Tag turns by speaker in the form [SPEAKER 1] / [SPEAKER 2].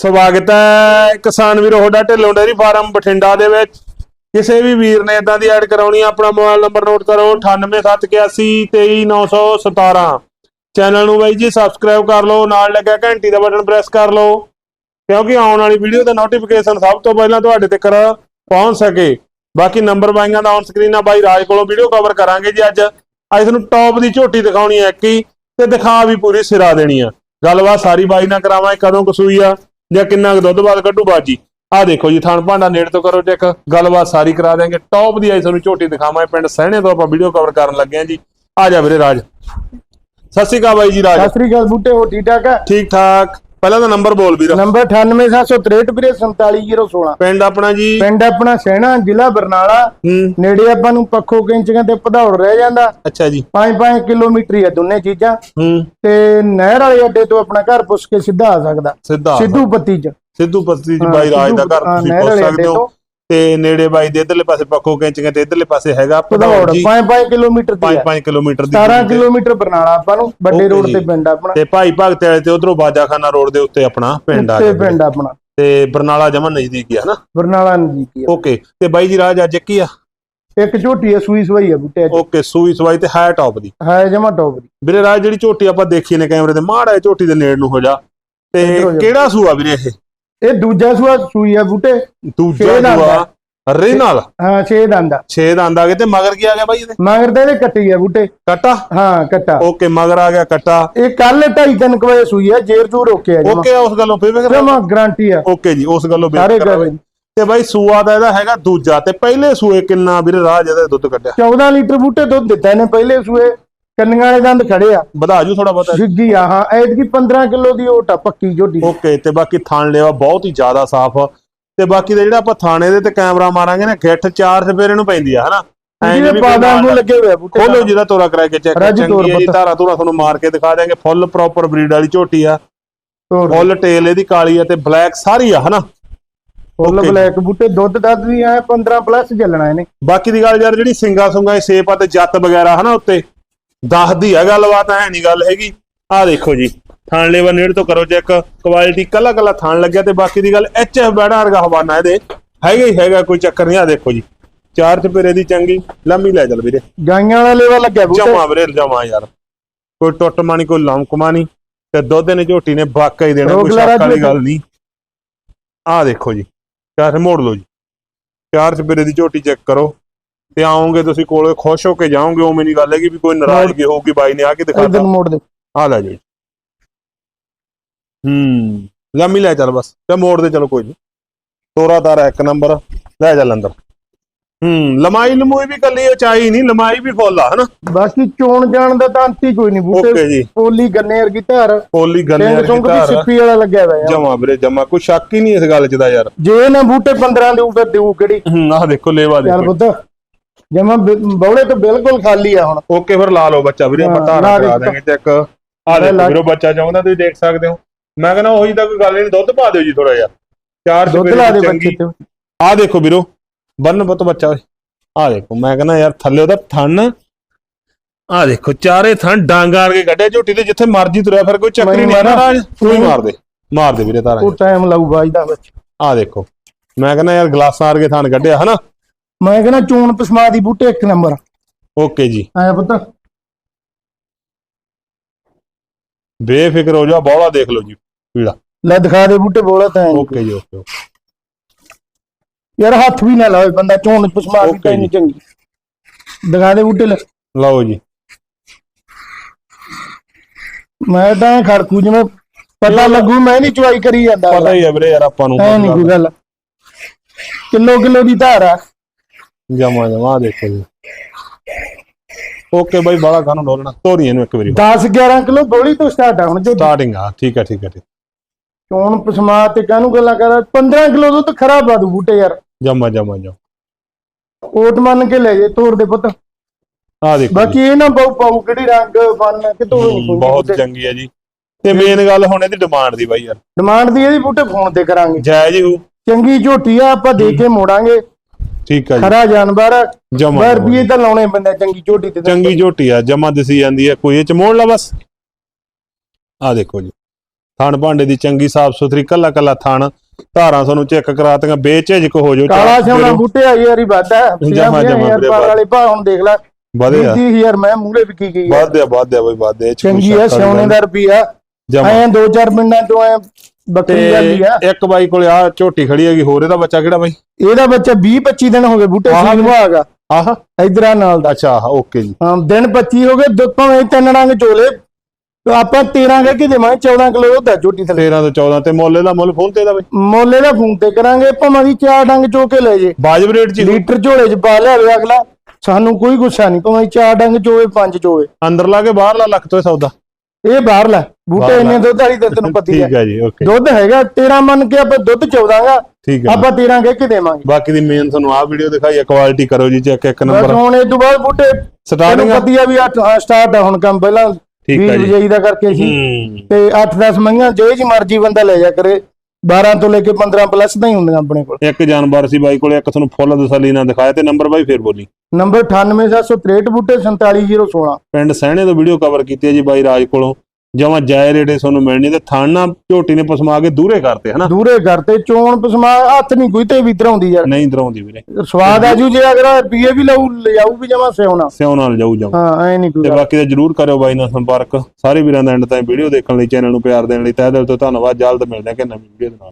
[SPEAKER 1] ਸਵਾਗਤ ਹੈ ਕਿਸਾਨ ਵੀਰੋ, ਤੁਹਾਡਾ ਢਿੱਲੋਂ ਡੇਅਰੀ ਫਾਰਮ ਬਠਿੰਡਾ ਦੇ ਵਿੱਚ। ਕਿਸੇ ਵੀ ਵੀਰ ਨੇ ਇਦਾਂ ਦੀ ਐਡ ਕਰਾਉਣੀ ਆ, ਆਪਣਾ ਮੋਬਾਈਲ ਨੰਬਰ ਨੋਟ ਕਰੋ 9871823917 ਚੈਨਲ ਨੂੰ ਬਾਈ ਜੀ ਸਬਸਕ੍ਰਾਈਬ ਕਰ ਲਓ, ਨਾਲ ਲੱਗਿਆ ਘੰਟੀ ਦਾ ਬਟਨ ਪ੍ਰੈਸ ਕਰ ਲਓ, ਕਿਉਂਕਿ ਆਉਣ ਵਾਲੀ ਵੀਡੀਓ ਦਾ ਨੋਟੀਫਿਕੇਸ਼ਨ ਸਭ ਤੋਂ ਪਹਿਲਾਂ ਤੁਹਾਡੇ ਤੱਕ ਪਹੁੰਚ ਸਕੇ। ਬਾਕੀ ਨੰਬਰ ਬਾਈਆਂ ਦਾ ਔਨ ਸਕਰੀਨ ਆ, ਬਾਈ ਰਾਜ ਕੋਲੋਂ ਵੀਡੀਓ ਕਵਰ ਕਰਾਂਗੇ ਜੀ ਅੱਜ। ਅੱਜ ਤੁਹਾਨੂੰ ਟੌਪ ਦੀ ਝੋਟੀ ਦਿਖਾਉਣੀ ਹੈ ਇੱਕ ਹੀ, ਤੇ ਦਿਖਾ ਵੀ ਪੂਰੀ ਸਿਰਾ ਦੇਣੀ ਆ। ਗੱਲਬਾਤ ਸਾਰੀ ਬਾਈ ਨਾਲ ਕਰਾਵਾਂ ਕਦੋਂ ਕਸੂਈ ਆ। ਜਾਂ ਕਿੰਨਾ ਕੁ ਦੁੱਧ ਬਾਅਦ ਕੱਢੂ ਬਾਜੀ। ਆ ਦੇਖੋ ਜੀ ਥਣ ਭਾਂਡਾ ਨੇੜੇ ਤੋਂ ਕਰੋ ਚੈੱਕ। ਗੱਲਬਾਤ ਸਾਰੀ ਕਰਾ ਦਿਆਂਗੇ। ਟੌਪ ਦੀ ਆਈ ਤੁਹਾਨੂੰ ਝੋਟੀ ਦਿਖਾਵਾਂ ਪਿੰਡ ਸਹਿਣੇ ਤੋਂ ਆਪਾਂ ਵੀਡੀਓ ਕਵਰ ਕਰਨ ਲੱਗੇ ਆ ਜੀ। ਆ ਜਾ ਵੀਰੇ ਰਾਜ। ਸਤਿ ਸ਼੍ਰੀ ਅਕਾਲ ਬਾਈ ਜੀ ਰਾਜ।
[SPEAKER 2] ਸਤਿ ਸ੍ਰੀ ਅਕਾਲ ਬੂਟੇ ਹੋ ਠੀਕ ਠਾਕ ਹੈ
[SPEAKER 1] ਠੀਕ ਠਾਕ ਪਹਿਲਾਂ ਤਾਂ ਨੰਬਰ ਬੋਲ ਵੀਰ।
[SPEAKER 2] ਨੰਬਰ 98763 ਵੀਰੇ 47016
[SPEAKER 1] ਪਿੰਡ ਆਪਣਾ ਜੀ?
[SPEAKER 2] ਪਿੰਡ ਆਪਣਾ ਸਹਿਣਾ ਜ਼ਿਲ੍ਹਾ ਬਰਨਾਲਾ।
[SPEAKER 1] ਹੂੰ।
[SPEAKER 2] ਨੇੜੇ ਆਪਾਂ ਨੂੰ ਪੱਖੋ ਕਿੰਚੀਆਂ ਤੇ ਪਧੌੜ ਰਹਿ ਜਾਂਦਾ।
[SPEAKER 1] ਅੱਛਾ ਜੀ।
[SPEAKER 2] 5-5 ਕਿਲੋਮੀਟਰ ਹੀ ਆ ਦੋਨੇ ਚੀਜ਼ਾਂ।
[SPEAKER 1] ਹੂੰ।
[SPEAKER 2] ਤੇ ਨਹਿਰ ਵਾਲੇ ਅੱਡੇ ਤੋਂ ਆਪਣਾ ਘਰ ਪੁੱਛ ਕੇ ਸਿੱਧਾ ਆ ਸਕਦਾ।
[SPEAKER 1] ਸਿੱਧਾ
[SPEAKER 2] ਪੱਤੀ ਚ।
[SPEAKER 1] ਸਿੱਧੂ ਪਸਤੀ ਜੀ ਬਾਈ ਰਾਜ ਦਾ ਘਰ ਤੁਸੀਂ
[SPEAKER 2] ਵਾਲੇ
[SPEAKER 1] ਸਕਦੇ ਹੋ।
[SPEAKER 2] ਤੋਂ।
[SPEAKER 1] ਨੇੜੇ ਬਾਈ ਦੇ ਇਧਰਲੇ ਪਾਸੇ ਪੱਖੋ ਕੈਂਚੀਆਂ ਤੇ ਇਧਰਲੇ ਪਾਸੇ ਹੈਗਾ ਜੀ।
[SPEAKER 2] 5-5 ਕਿਲੋਮੀਟਰ ਦੀ
[SPEAKER 1] 5-5 ਕਿਲੋਮੀਟਰ ਦੀ
[SPEAKER 2] 17
[SPEAKER 1] ਦੂਰੀ ਤੇ।
[SPEAKER 2] ਕਿਲੋਮੀਟਰ ਬਰਨਾਲਾ ਆਪਾਂ ਨੂੰ ਵੱਡੇ ਰੋਡ ਤੇ। ਪਿੰਡ ਆਪਣਾ।
[SPEAKER 1] ਤੇ ਭਾਈ ਭਗਤ ਵਾਲੇ ਤੇ ਉਧਰੋਂ ਬਾਜਾਖਾਨਾ ਰੋਡ ਦੇ ਉੱਤੇ ਆਪਣਾ ਪਿੰਡ ਆ
[SPEAKER 2] ਤੇ ਪਿੰਡ ਆਪਣਾ।
[SPEAKER 1] ਤੇ ਬਰਨਾਲਾ ਜਮਾ ਨਜ਼ਦੀਕ ਹੀ ਆ ਹਨਾ?
[SPEAKER 2] ਬਰਨਾਲਾ ਨਜ਼ਦੀਕੀ ਆ।
[SPEAKER 1] ਓਕੇ ਤੇ ਬਾਈ ਜੀ ਰਾਜ ਅੱਜ ਕੀ ਆ?
[SPEAKER 2] ਇੱਕ ਝੋਟੀ ਆ ਸੂਈ ਸਵਾਈ ਆ ਬੂਟੇ ਅੱਜ।
[SPEAKER 1] ਓਕੇ ਸੂਈ ਸਵਾਈ ਤੇ ਹੈ ਟੌਪ ਦੀ।
[SPEAKER 2] ਹੈ ਜਮਾ ਟੌਪ ਦੀ।
[SPEAKER 1] ਵੀਰੇ ਰਾਜ ਜਿਹੜੀ ਝੋਟੀ ਆਪਾਂ ਦੇਖੀ ਨੇ ਕੈਮਰੇ ਤੇ ਮਾੜਾ ਝੋਟੀ ਦੇ ਨੇੜ ਨੂੰ ਹੋ ਜਾ। ਤੇ
[SPEAKER 2] ਹੋ।
[SPEAKER 1] ਕਿਹੜਾ ਸੂਆ ਵੀਰੇ ਇਹ?
[SPEAKER 2] ਇਹ ਦੂਜਾ ਸੂਆ ਸੂਈ ਆ ਬੂਟੇ।
[SPEAKER 1] ਦੂਜਾ
[SPEAKER 2] ਛੇ ਦੰਦ
[SPEAKER 1] ਰੇ ਨਾਲ?
[SPEAKER 2] ਹਾਂ 6 ਦੰਦ ਆ।
[SPEAKER 1] 6 ਦੰਦ ਆ ਗਏ ਤੇ ਮਗਰ ਕੀ ਆ ਗਿਆ ਬਾਈ ਇਹਦੇ?
[SPEAKER 2] ਮਗਰ ਤੇ ਇਹਦੇ ਕੱਟੀ ਆ ਬੂਟੇ।
[SPEAKER 1] ਕੱਟਾ?
[SPEAKER 2] ਹਾਂ ਕੱਟਾ।
[SPEAKER 1] ਓਕੇ ਮਗਰ ਆ ਗਿਆ ਕੱਟਾ।
[SPEAKER 2] ਇਹ ਕੱਲ 2:30 ਵਜੇ ਸੂਈ ਆ ਜੇਰ ਜੂਰ ਰੋਕੇ ਆ ਜਮਾ
[SPEAKER 1] ਓਕੇ ਉਸ ਗੱਲੋਂ ਫੇਰ ਵੀ
[SPEAKER 2] ਜਮਾ ਗਾਰੰਟੀ ਆ।
[SPEAKER 1] ਓਕੇ ਜੀ ਉਸ ਗੱਲੋਂ
[SPEAKER 2] ਸਾਰੇ
[SPEAKER 1] ਬੇਨਤੀ ਕਰਾਂਗੇ।
[SPEAKER 2] ਕਰ
[SPEAKER 1] ਤੇ ਬਾਈ ਸੂਆ ਦਾ ਇਹਦਾ ਹੈਗਾ ਦੂਜਾ ਤੇ ਪਹਿਲੇ ਸੂਏ ਕਿੰਨਾ ਵੀਰੇ ਰਾਜ ਇਹਦਾ ਦੁੱਧ ਕੱਢਿਆ?
[SPEAKER 2] 14 ਲੀਟਰ ਬੂਟੇ ਦੁੱਧ ਦਿੱਤਾ ਇਹਨੇ ਪਹਿਲੇ ਸੂਏ। ਕੰਨੀਆਂ ਵਾਲੇ ਦੰਦ ਖੜੇ ਆ।
[SPEAKER 1] ਵਧਾ ਜੂ ਥੋੜਾ ਬਹੁਤਾ।
[SPEAKER 2] ਸਿੱਗੀ ਆ ਹਾਂ ਐਤਕੀ 15 ਕਿਲੋ ਦੀ ਓਟ ਆ ਪੱਕੀ ਝੋਟੀ
[SPEAKER 1] ਓਕੇ ਤੇ ਬਾਕੀ ਥਣ ਲੇਵਾ ਬਹੁਤ ਹੀ ਜ਼ਿਆਦਾ ਸਾਫ਼। ਤੇ ਬਾਕੀ ਦਾ ਜਿਹੜਾ ਆਪਾਂ ਥਾਣੇ ਦੇ ਤੇ ਕੈਮਰਾ ਮਾਰਾਂਗੇ ਨਾ ਗਿੱਠ ਚਾਰ ਸਪੇਰੇ ਨੂੰ ਪੈਂਦੀ ਆ ਹਨਾ? ਐਂ ਨੀ
[SPEAKER 2] ਜਿਹਦੇ
[SPEAKER 1] ਵੀ
[SPEAKER 2] ਪਾਦਾਂ ਨੂੰ ਲੱਗੇ ਹੋਏ ਆ ਬੂਟੇ
[SPEAKER 1] ਖੋਲੋ ਜਿਹਦਾ ਤੋਰਾ ਕਰਾ ਕੇ ਚੈੱਕ
[SPEAKER 2] ਤੋਰ
[SPEAKER 1] ਚੰਗੀ ਜੀ। ਧਾਰਾ ਧੂਰਾ ਤੁਹਾਨੂੰ ਮਾਰ ਕੇ ਦਿਖਾ ਦਿਆਂਗੇ ਫੁੱਲ ਪ੍ਰੋਪਰ ਬਰੀਡ ਵਾਲੀ ਝੋਟੀ ਆ।
[SPEAKER 2] ਤੋਰ
[SPEAKER 1] ਫੁੱਲ ਟੇਲ ਇਹਦੀ ਕਾਲੀ ਆ ਤੇ ਬਲੈਕ ਸਾਰੀ ਆ ਹਨਾ?
[SPEAKER 2] ਫੁੱਲ। ਬਲੈਕ ਬੂਟੇ ਦੁੱਧ ਦੱਧ ਵੀ ਆ 15 ਪਲੱਸ ਚੱਲਣਾ ਇਹਨੇ।
[SPEAKER 1] ਬਾਕੀ ਦੀ ਗੱਲ ਯਾਰ ਜਿਹੜੀ ਸਿੰਗਾ ਸੁੰਗਾ ਇਹ ਸੇਪ ਆ ਤੇ ਜੱਤ ਵਗੈਰਾ ਹਨਾ ਉੱਤੇ। ਦੱਸਦੀ ਆ ਗੱਲਬਾਤ ਐ ਨਹੀਂ ਗੱਲ ਹੈਗੀ। ਆ ਦੇਖੋ ਜੀ ਥਾਣ ਲੇਵਾ ਨੇੜ ਤੋਂ ਕਰੋ ਚੈੱਕ। ਕੁਆਲਿਟੀ ਕੱਲਾ ਕੱਲਾ ਥਾਣ ਲੱਗਿਆ ਤੇ ਬਾਕੀ ਦੀ ਗੱਲ ਐਚ ਐਫ ਬੈੜਾ ਵਰਗਾ ਹਵਾਨਾ ਇਹਦੇ। ਹੈਗਾ ਹੀ ਹੈਗਾ ਕੋਈ ਚੱਕਰ ਨਹੀਂ ਆ ਦੇਖੋ ਜੀ। ਚਾਰ ਚਪੇਰੇ ਦੀ ਚੰਗੀ ਲੰਮੀ ਲੈ ਚੱਲ ਵੀਰੇ।
[SPEAKER 2] ਗਾਈਆਂ ਵਾਲਾ ਲੇਵਾ ਲੱਗਿਆ ਬੂਟੇ।
[SPEAKER 1] ਜਮਾ ਵੀਰੇ ਜਮਾ ਯਾਰ। ਕੋਈ ਟੁੱਟ ਮਾਣੀ ਕੋਈ ਲੰਕਮਾ ਨਹੀਂ ਤੇ ਦੁੱਧ ਨੇ ਝੋਟੀ ਨੇ ਵਾਕਾ ਹੀ ਦੇਣਾ ਕੋਈ ਸ਼ੱਕ ਵਾਲੀ ਗੱਲ ਨਹੀਂ ਆ ਦੇਖੋ ਜੀ ਚਾਰ ਮੋੜ ਲਓ ਜੀ। ਚਾਰ ਚਪੇਰੇ ਦੀ ਝੋਟੀ ਚੈੱਕ ਕਰੋ। ਤੇ ਆਓਗੇ ਤੁਸੀਂ ਕੋਲੇ ਖੁਸ਼ ਹੋ ਕੇ ਜਾਓਗੇ ਉਹ ਮੇਰੀ ਗੱਲ ਹੈ ਕਿ ਵੀ ਕੋਈ ਨਾਰਾਜ਼ਗੀ ਹੋਊਗੀ ਬਾਈ ਨੇ ਆ ਕੇ
[SPEAKER 2] ਇਧਰ
[SPEAKER 1] ਦਿਖਾਤਾ
[SPEAKER 2] ਨੂੰ ਮੋੜ ਦੇ।
[SPEAKER 1] ਆ ਲੈ ਜੀ। ਹੂੰ ਲੈ ਚੱਲ ਬਸ ਤੇ ਮੋੜ ਦੇ ਚਲੋ ਕੋਈ ਨਹੀਂ ਤੋਰਾ ਤਾਰਾ ਇੱਕ ਨੰਬਰ ਲੈ ਚੱਲ ਅੰਦਰ। ਹੂੰ ਲਮਾਈ ਲਮੂਈ ਵੀ ਕੱਲੀ ਉਚਾਈ ਨਹੀਂ ਲਮਾਈ ਵੀ ਫੁੱਲ ਆ ਹਨਾ?
[SPEAKER 2] ਬਾਕੀ ਚੋਣ ਜਾਣ ਦਾ ਤਾਂ ਅੰਤ ਹੀ ਕੋਈ ਨਹੀਂ ਬੂਟੇ ਪੋਲੀ ਗੰਨੇ ਵਰਗੀ ਧਾਰ।
[SPEAKER 1] ਪੋਲੀ ਗੰਨੇ
[SPEAKER 2] ਦੀ
[SPEAKER 1] ਧਾਰ।
[SPEAKER 2] ਸਿੱਪੀ ਵਾਲਾ ਲੱਗਿਆ ਹੋਇਆ।
[SPEAKER 1] ਜਮਾ ਵੀਰੇ ਜਮਾ ਕੋਈ ਸ਼ੱਕ ਹੀ ਨਹੀਂ ਇਸ ਗੱਲ 'ਚ ਦਾ ਯਾਰ।
[SPEAKER 2] ਜੇ ਨਾ ਬੂਟੇ 15 ਦੇ ਉੱਪਰ ਦੇਊ ਕਿਹੜੀ?
[SPEAKER 1] ਹੂੰ ਆਹ ਦੇਖੋ ਲੇਵਾ
[SPEAKER 2] ਚੱਲ
[SPEAKER 1] ਦੇਖੋ।
[SPEAKER 2] ਪੁੱਤ। ਜਮਾ ਬੌੜੇ ਤੋਂ ਬਿਲਕੁਲ ਖਾਲੀ ਆ ਹੁਣ।
[SPEAKER 1] ਓਕੇ ਫਿਰ ਲਾ ਲਓ ਬੱਚਾ ਵੀਰੇ ਆਪਾਂ ਧਾਰਾ ਕਰਾ
[SPEAKER 2] ਦੇ
[SPEAKER 1] ਦਾਂਗੇ ਚੈੱਕ ਆ ਦੇਖੋ। ਵੀਰੋ ਬੱਚਾ ਚਾਹੁੰਦਾ ਤੁਸੀਂ ਦੇਖ ਸਕਦੇ ਹੋ। ਮੈਂ ਕਹਿੰਦਾ ਉਹੀ ਤਾਂ ਕੋਈ ਗੱਲ ਨਹੀਂ ਦੁੱਧ ਪਾ ਦਿਓ ਜੀ ਥੋੜਾ ਜਿਹਾ। ਚਾਰ
[SPEAKER 2] ਦੁੱਧ ਲਾ
[SPEAKER 1] ਦੀ
[SPEAKER 2] ਦੇ ਬੱਚੇ ਤੇ।
[SPEAKER 1] ਆ ਦੇਖੋ ਵੀਰੋ ਬੰਨ ਪੁੱਤ ਬੱਚਾ। ਓਏ ਆ ਦੇਖੋ ਮੈਂ ਕਹਿੰਦਾ ਯਾਰ ਥੱਲੇ ਉਹਦਾ ਥਣ। ਆ ਦੇਖੋ ਚਾਰੇ ਥਣ ਡਾਂਗਾ ਕੇ ਕੱਢਿਆ ਝੋਟੀ ਤੇ ਜਿੱਥੇ ਮਰਜ਼ੀ ਤੁਰਿਆ ਫਿਰ ਕੋਈ ਚੱਕਰ ਹੀ ਨਹੀਂ ਨਾ ਹੀ ਮਾਰ ਦੇ ਮਾਰ ਦੇ ਵੀਰੇ ਤਾਰਾ
[SPEAKER 2] ਉਹ ਟਾਈਮ ਲਾਊ ਬਾਜਦਾ ਵਿੱਚ।
[SPEAKER 1] ਆ ਦੇਖੋ ਮੈਂ ਕਹਿੰਦਾ ਯਾਰ ਗਲਾਸਾਂ ਵਰਗੇ ਥਣ ਕੱਢਿਆ ਹਨਾ?
[SPEAKER 2] ਮੈਂ ਕਹਿੰਦਾ ਚੋਣ ਪਸਮਾ ਦੀ ਬੂਟੇ ਇੱਕ ਨੰਬਰ।
[SPEAKER 1] ਓਕੇ ਜੀ।
[SPEAKER 2] ਆਇਆ ਪੁੱਤ।
[SPEAKER 1] ਬੇਫਿਕਰ ਹੋ ਜਾ ਬੌਲਾ ਦੇਖ ਲਓ ਜੀ ਪੀੜਾ
[SPEAKER 2] ਲੈ ਦਿਖਾ ਦੇ ਬੂਟੇ ਬੋਲਾ ਤਾਂ।
[SPEAKER 1] ਓਕੇ ਜੀ ਓਕੇ
[SPEAKER 2] ਯਾਰ ਹੱਥ ਵੀ ਨਾ ਲਾਵੇ ਬੰਦਾ ਚੋਣ ਪਸਮਾ ਦੀ ਤਾਂ ਨਹੀਂ ਚੰਗੀ। ਦਿਖਾ ਦੇ ਬੂਟੇ ਲੈ।
[SPEAKER 1] ਲਓ ਜੀ।
[SPEAKER 2] ਮੈਂ ਤਾਂ ਖੜਕੂ ਜਿਵੇਂ ਪਤਾ ਲੱਗੂ ਮੈਂ ਨਹੀਂ ਚੁਆਈ ਕਰੀ ਜਾਂਦਾ।
[SPEAKER 1] ਪਤਾ ਹੀ ਹੈ ਵੀਰੇ ਯਾਰ ਆਪਾਂ ਨੂੰ
[SPEAKER 2] ਨਹੀਂ ਕੋਈ ਗੱਲ। ਕਿਲੋ ਕਿਲੋ ਦੀ ਧਾਰ ਆ।
[SPEAKER 1] ਜਮਾ ਜਮਾ ਦੇਖੋ ਜੀ। ਓਕੇ ਬਾਈ ਬਾਲਾ ਕਾਨੂੰ ਡੋਲਣਾ ਤੋਰੀ ਇਹਨੂੰ ਇੱਕ ਵਾਰੀ।
[SPEAKER 2] 10 11 ਕਿਲੋ ਬੋਲੀ ਤੋਂ ਸਟਾਰਟ ਆ ਹੁਣ ਜੋ
[SPEAKER 1] ਸਟਾਰਟਿੰਗ ਆ ਠੀਕ ਹੈ ਠੀਕ ਹੈ ਠੀਕ
[SPEAKER 2] ਚੋਣ ਪਸਮਾ ਤੇ ਕਾਹਨੂੰ ਗੱਲਾਂ ਕਰ 15 ਕਿਲੋ ਦੁੱਧ ਖਰਾਬ ਆ ਦੂ ਬੂਟੇ ਯਾਰ।
[SPEAKER 1] ਜਮਾ ਜਮਾ ਜਮਾ
[SPEAKER 2] ਕੋਟ ਮੰਨ ਕੇ ਲੈ ਜੇ ਤੋੜ ਦੇ ਪੁੱਤ।
[SPEAKER 1] ਆ ਦੇਖੋ
[SPEAKER 2] ਬਾਕੀ ਇਹ ਨਾ ਬਹੁ ਪਾਉ ਕਿਹੜੀ ਰੰਗ ਬਣ ਕਿ ਤੋੜ
[SPEAKER 1] ਜੀ,
[SPEAKER 2] ਨਹੀਂ
[SPEAKER 1] ਬਹੁਤ ਚੰਗੀ ਹੈ ਜੀ। ਤੇ ਮੇਨ ਗੱਲ ਹੁਣ ਇਹਦੀ ਡਿਮਾਂਡ ਦੀ ਬਾਈ ਯਾਰ।
[SPEAKER 2] ਡਿਮਾਂਡ ਦੀ ਇਹਦੀ ਬੂਟੇ ਫੋਨ ਤੇ ਕਰਾਂਗੇ।
[SPEAKER 1] ਜਾਇਜ਼ ਹੀ ਹੋ
[SPEAKER 2] ਚੰਗੀ ਝੋਟੀ ਆ ਆਪਾਂ ਦੇ ਕੇ ਮੋੜਾਂਗੇ।
[SPEAKER 1] ਠੀਕ ਹੈ ਜੀ।
[SPEAKER 2] ਖਰਾ ਜਾਨਵਰ ਆ
[SPEAKER 1] ਜਮਾ
[SPEAKER 2] ਬਾਹਰ ਵੀ ਤਾਂ ਲਾਉਣੇ ਪੈਂਦਾ ਚੰਗੀ ਝੋਟੀ ਤੇ ਤਾਂ।
[SPEAKER 1] ਚੰਗੀ ਝੋਟੀ ਆ ਜਮਾ ਦਿਸੀ ਜਾਂਦੀ ਹੈ ਕੋਈ ਇਹ ਚ ਮੋੜ ਲਾ ਬਸ। ਆ ਦੇਖੋ ਜੀ। ਥਣ ਭਾਂਡੇ ਦੀ ਚੰਗੀ ਸਾਫ਼ ਸੁਥਰੀ ਕੱਲਾ ਕੱਲਾ ਥਣ ਧਾਰਾਂ ਤੁਹਾਨੂੰ ਚੈੱਕ ਕਰਾਤੀਆਂ ਬੇਝਿਜਕ ਹੋ ਜਾਓ
[SPEAKER 2] ਕਾਲਾ ਸਿਆਉਣਾ ਬੂਟੇ ਆਈ ਵਾਰੀ ਵਾਧਾ
[SPEAKER 1] ਜਮਾਂ- ਜਮਾਂ
[SPEAKER 2] ਵਾਲੇ ਭਾ ਹੁਣ ਦੇਖ ਲੈ
[SPEAKER 1] ਵਧਿਆ
[SPEAKER 2] 20000 ਮੈਂ ਮੂਹਰੇ ਵਿਕੀ ਗਈ ਆ।
[SPEAKER 1] ਵਾਧਿਆ ਵਾਧਿਆ ਬਈ ਵਾਧਿਆ
[SPEAKER 2] ਚੰਗੀ ਆ ਸਿਆਉਣੇ ਦਾ ਰੁਪਿਆ। ਐ ਦੋ ਚਾਰ ਪਿੰਡਾਂ ਚੋਂ ਐ ਬੱਕਰੀ ਜਾਂਦੀ ਆ।
[SPEAKER 1] ਇੱਕ ਬਾਈ ਕੋਲੇ ਆ ਝੋਟੀ ਖੜੀ ਹੈਗੀ ਹੋਰ ਇਹਦਾ ਬੱਚਾ ਕਿਹੜਾ ਬਾਈ?
[SPEAKER 2] ਇਹਦਾ ਬੱਚਾ 20 25 ਦਿਨ ਹੋ ਗਏ ਬੂਟੇ ਸੀਲ ਭਾਗਾ
[SPEAKER 1] ਆਹ।
[SPEAKER 2] ਇਧਰ ਆ ਨਾਲ ਦਾ।
[SPEAKER 1] ਅੱਛਾ ਓਕੇ ਜੀ।
[SPEAKER 2] ਹਾਂ ਦਿਨ 25 ਹੋ ਗਏ ਦੁੱਧ ਭਾਵੇਂ ਤਿੰਨ ਰੰਗ ਚੋਲੇ ਤੇ ਆਪਾਂ 13 ਕਹਿ ਕੇ ਦੇਵਾਂਗੇ 14 ਕਿਲੋ ਉਹਦਾ ਝੋਟੀ ਥੱਲੇ।
[SPEAKER 1] 13 ਤੋਂ 14 ਤੇ ਮੁੱਲ ਇਹਦਾ ਮੁੱਲ ਫੋਨ ਤੇ ਇਹਦਾ ਬਾਈ?
[SPEAKER 2] ਮੋਲੇ ਦਾ ਫੋਨ ਤੇ ਕਰਾਂਗੇ ਭਾਵੇਂ ਦੀ ਚਾਰ ਡੰਗ ਚੋ ਕੇ ਲੈ ਜੇ
[SPEAKER 1] ਬਾਜਬ ਰੇਟ ਚ।
[SPEAKER 2] ਲੀਟਰ ਝੋਲੇ ਚ ਪਾ ਲਿਆਵੇ ਅਗਲਾ। ਸਾਨੂੰ ਕੋਈ ਗੁੱਸਾ ਨਹੀਂ ਭਾਵੇਂ ਚਾਰ ਡੰਗ ਚੋਵੇ ਪੰਜ ਚੋਵੇ।
[SPEAKER 1] ਅੰਦਰ ਲਾ ਕੇ ਬਾਹਰ ਲਾ ਲੱਖ ਤੋਂ ਸੌਦਾ।
[SPEAKER 2] ਇਹ ਬਾਹਰ ਲੈ। ਬੂਟੇ ਇੰਨੇ। ਦੁੱਧ ਵਾਲੀ ਤਾਂ ਤੈਨੂੰ ਪਤੀ ਹੈ
[SPEAKER 1] ਠੀਕ ਹੈ ਜੀ ਓਕੇ
[SPEAKER 2] ਦੁੱਧ ਹੈਗਾ 13 ਮੰਨ ਕੇ ਆਪਾਂ ਦੁੱਧ ਚੋਦਾਂਗਾ
[SPEAKER 1] ਠੀਕ ਹੈ
[SPEAKER 2] ਆਪਾਂ 13 ਕਹਿ ਕੇ ਦੇਵਾਂਗੇ?
[SPEAKER 1] ਬਾਕੀ ਦੀ ਮੇਨ ਤੁਹਾਨੂੰ ਆਹ ਵੀਡੀਓ ਦਿਖਾਈ ਹੈ ਕੁਆਲਿਟੀ ਕਰੋ ਜੀ ਚੈੱਕ ਇੱਕ ਨੰਬਰ
[SPEAKER 2] ਹੁਣ ਇਹ ਤੋਂ ਬਾਅਦ ਬੂਟੇ
[SPEAKER 1] ਸਟਾਰਟਿੰਗ
[SPEAKER 2] ਪਤੀ ਆ ਵੀ 8 ਸਟਾਰਟ ਆ ਹੁਣ ਕੰਮ ਪਹਿਲਾਂ
[SPEAKER 1] ਠੀਕ ਹੈ ਜੀ।
[SPEAKER 2] ਵਜਾਈ ਦਾ ਕਰਕੇ ਸੀ ਤੇ 8-10 ਮਹੀਆਂ ਜੇ ਜੀ ਮਰਜ਼ੀ ਬੰਦਾ ਲੈ ਜਾ ਕਰੇ। 12 ਤੋਂ ਲੈ ਕੇ 15 ਪਲੱਸ ਤਾਂ ਹੀ ਹੁੰਦੀਆਂ ਆਪਣੇ ਕੋਲ।
[SPEAKER 1] ਇੱਕ ਜਾਨਵਰ ਸੀ ਬਾਈ ਕੋਲੇ ਇੱਕ ਤੁਹਾਨੂੰ ਫੁੱਲ ਤਸੱਲੀ ਨਾਲ ਦਿਖਾਇਆ ਤੇ ਨੰਬਰ ਬਾਈ ਫੇਰ ਬੋਲੀ।
[SPEAKER 2] ਨੰਬਰ 98763 ਬੂਟੇ 47016
[SPEAKER 1] ਪਿੰਡ ਸਹਿਣੇ ਤੋਂ ਵੀਡੀਓ ਕਵਰ ਕੀਤੀ ਹੈ ਜੀ ਬਾਈ ਰਾਜ ਕੋਲੋਂ। ਜਮਾਂ ਜਾਇ ਰੇਟੇ ਤੁਹਾਨੂੰ ਮਿਲਣੀ ਤੇ ਥਾਣਾ ਝੋਟੀ ਨੇ ਪਸਮਾ ਕੇ ਦੂਰੇ ਕਰਤੇ ਹਨਾ?
[SPEAKER 2] ਦੂਰੇ ਕਰਤੇ ਚੋਣ ਪਸਮਾ ਹੱਥ ਨਹੀਂ ਕੋਈ ਤੇ ਵੀ ਧਰਾਉਂਦੀ ਯਾਰ।
[SPEAKER 1] ਨਹੀਂ ਦਰਾਉਂਦੀ ਵੀਰੇ।
[SPEAKER 2] ਸਵਾਦ ਆਜੂ ਜੇ ਅਗਰ ਰੁਪਏ ਵੀ ਲਊ ਲਿਜਾਊ ਵੀ ਜਮਾ ਸਿਆਉਣਾ
[SPEAKER 1] ਸਿਉ ਨਾਲ ਜਾਊ ਜਾਊ।
[SPEAKER 2] ਹਾਂ ਐ ਨਹੀਂ ਕੋਈ
[SPEAKER 1] ਤੇ। ਬਾਕੀ ਦਾ ਜਰੂਰ ਕਰਿਓ ਬਾਈ ਨਾਲ ਸੰਪਰਕ। ਸਾਰੇ ਵੀਰਾਂ ਦਾ ਐਂਡ ਤਾਈਂ ਵੀਡੀਓ ਦੇਖਣ ਲਈ ਚੈਨਲ ਨੂੰ ਪਿਆਰ ਦੇਣ ਲਈ ਤਹਿ ਦਿਲ ਤੋਂ ਧੰਨਵਾਦ। ਜਲਦ ਮਿਲਦੇ ਹਾਂ ਕਿ ਨਵੀਂ ਵੀਡੀਓ ਦੇ ਨਾਲ।